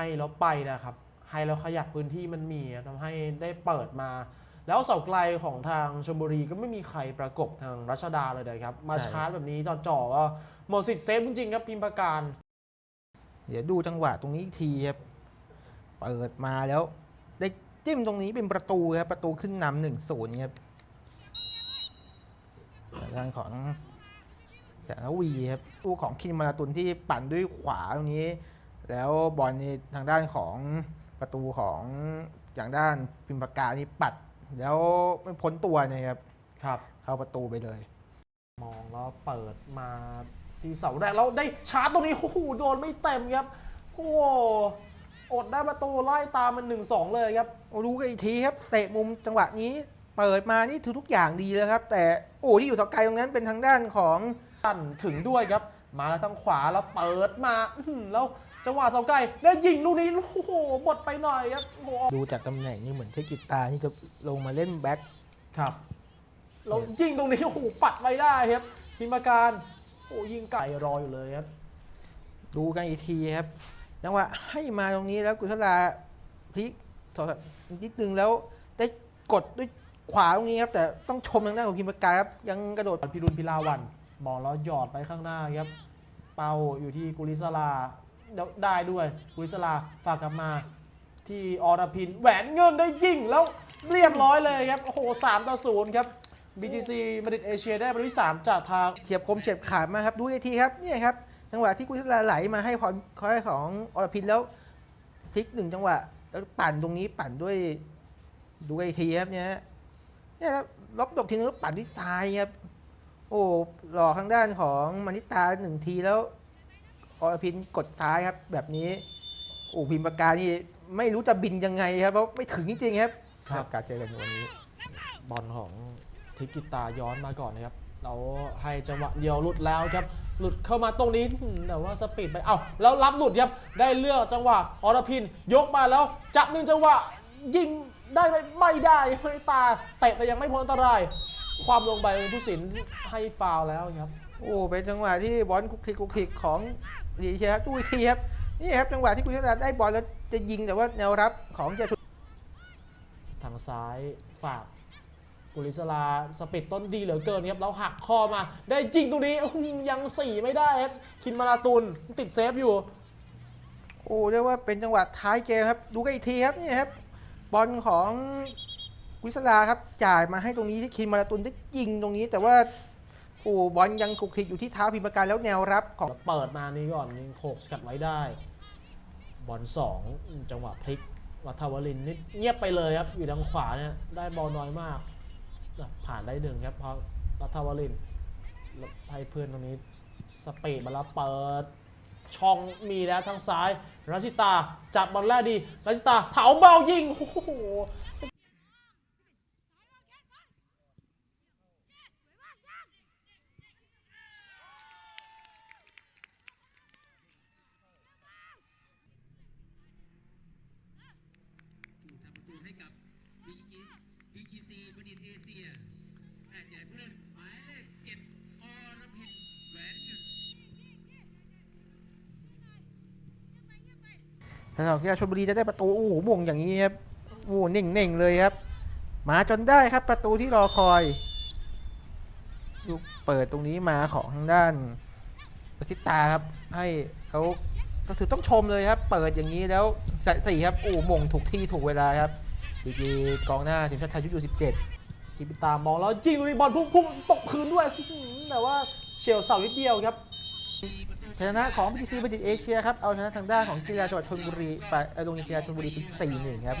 ให้แล้วไปนะครับ ให้แล้วขยับพื้นที่มันมีทำให้ได้เปิดมา แล้วเสาไกลของทางชลบุรีก็ไม่มีใครประกบทางรัชดาเลยนะครับ มาชาร์จแบบนี้จ่อๆก็หมดสิทธิ์เซฟจริงๆครับพิมพ์ประการ เดี๋ยวดูจังหวะตรงนี้อีกทีครับเปิดมาแล้ว ได้จิ้มตรงนี้เป็นประตูครับประตูขึ้นนำหนึ่งศูนย์ครับทางของแสนวีครับตู้ของคินมาราตุนที่ปั่นด้วยขวาตรงนี้ แล้วบอลนี่ทางด้านของประตูของอย่างด้านพิมพ์ปากกานี่ปัด แล้วไม่พ้นตัวนะครับครับ เข้าประตูไปเลย มองแล้วเปิดมาที่เสาแรกแล้วได้ชาร์จตรงนี้โอ้โหโดนไม่เต็มครับโอ้โหอดได้ประตูไล่ตามมันหนึ่งสองเลยครับโอ้รู้กันอีกทีครับ เตะมุมจังหวะนี้เปิดมานี่ถือทุกอย่างดีแล้วครับ แต่โอ้ที่อยู่เสาไกลตรงนั้นเป็นทางด้านของตันถึงด้วยครับ มาแล้วทางขวาแล้วเปิดมาอื้อหือแล้วจังหวะเสาไกลแล้วยิงลูกนี้โอ้โหบดไปหน่อยครับโอ้โหดูจากตำแหน่งนี่เหมือนเทกิตานี่จะลงมาเล่นแบ็คครับแล้วยิงตรงนี้โอ้โหปัดไม่ได้ครับพิมพ์การโอ้ยิงไก่รออยู่เลยครับ ดูกันอีกทีครับจังหวะให้มาตรงนี้แล้วกุศลาพลิกสอดนิดนึงแล้วได้กดด้วยขวาตรงนี้ครับแต่ต้องชมทางด้านของพิมพ์ปากกาครับยังกระโดดพิรุณพิลาวัน มองแล้วหยอดไปข้างหน้าครับ เปาอยู่ที่กุลิสลาได้ด้วยกุลิสลาฝากกลับมาที่อรพินแหวนเงินได้ยิ่งแล้วเรียบร้อยเลยครับ โอ้โหสามต่อศูนย์ครับ BGC มาดริดเอเชียได้ประตูที่สามจากทางเฉียบคมเฉียบขาดมากครับ ดูอีกทีครับเนี่ยครับจังหวะที่กุศลาไหลมาให้พรคอยของอรพินแล้วพลิกหนึ่งจังหวะ แล้วปั่นตรงนี้ปั่นด้วยดูอีกทีครับเนี่ยเนี่ยครับล็อกดอกทีนึงแล้วปั่นด้วยซ้ายครับ โอ้หลอกทางด้านของมานิตาหนึ่งทีแล้วอรพินกดซ้ายครับ แบบนี้โอ้พิมพ์ปากกานี่ไม่รู้จะบินยังไงครับเพราะไม่ถึงจริงๆครับครับ การเจอกันในวันนี้ บอลของทิกิตาย้อนมาก่อนนะครับ เราให้จังหวะเดียวหลุดแล้วครับ หลุดเข้ามาตรงนี้อืมแต่ว่าสปีดไป เอ้าแล้วรับหลุดครับ ได้เลือกจังหวะอรพิน ยกมาแล้วจับหนึ่งจังหวะ ยิงได้ไหมไม่ได้ไม่ได้ตาเตะแต่ยังไม่พ้นอันตราย ความลงไปผู้สินให้ฟาวแล้วครับโอ้เป็นจังหวะที่บอลคุกคิกคุกคิกของดีเชียครับดูอีกทีครับนี่ครับจังหวะที่กุศลาได้บอลแล้วจะยิงแต่ว่าแนวรับของเจาชุทางซ้ายฝากกุลิสลาสปีดต้นดีเหลือเกินครับแล้วหักข้อมา ได้ยิงตรงนี้ยังสี่ไม่ได้ครับคินมาราตุนติดเซฟอยู่ โอ้เรียกว่าเป็นจังหวะท้ายเกมครับ ดูกันอีกทีครับนี่ครับบอลของ กุศลาครับจ่ายมาให้ตรงนี้ที่คินมาราตุนได้ยิงตรงนี้ แต่ว่าโอ้บอลยังคลุกคลิกอยู่ที่เท้าพิมพ์ปากกาแล้วแนวรับของเปิดมานี่ก่อนยิงโขกสกัดไว้ได้ บอลสองจังหวะพลิกวัทวรินนี่เงียบไปเลยครับ อยู่ทางขวาเนี่ยได้บอลน้อยมาก ผ่านได้หนึ่งครับเพราะวัทวรินทร์แล้วให้เพื่อนตรงนี้สเปดมาแล้วเปิดช่องมีแล้วทางซ้ายรัชิตาจับบอลแรกดีรัชิตาเถาเบายิงโอ้โห ใหญ่ผู้เล่นหมายเลขเจ็ดอรพินแหวนเงินทางของกีฬาชลบุรีจะได้ประตูโอ้โหบ่งอย่างนี้ครับโอ้โหเน่งๆเลยครับ มาจนได้ครับประตูที่รอคอยลูกเปิดตรงนี้มาของทางด้านปฏิตาครับ ให้เขาก็ถือต้องชมเลยครับ เปิดอย่างนี้แล้วใส่สี่ครับโอ้หม่งถูกที่ถูกเวลาครับดีกีกองหน้าทีมชาติไทยยุคสิบเจ็ด กิปิตามองแล้วยิงลูกนี้บอลพุ่งพุ่งตกพื้นด้วย แต่ว่าเฉียวเสานิดเดียวครับชนะของพีซีบัณฑิตเอเชียครับ เอาชนะทางด้านของกีฬาจังหวัดชลบุรีไปเอ่อโรงเรียนกีฬาชลบุรีเป็นสี่หนึ่งครับ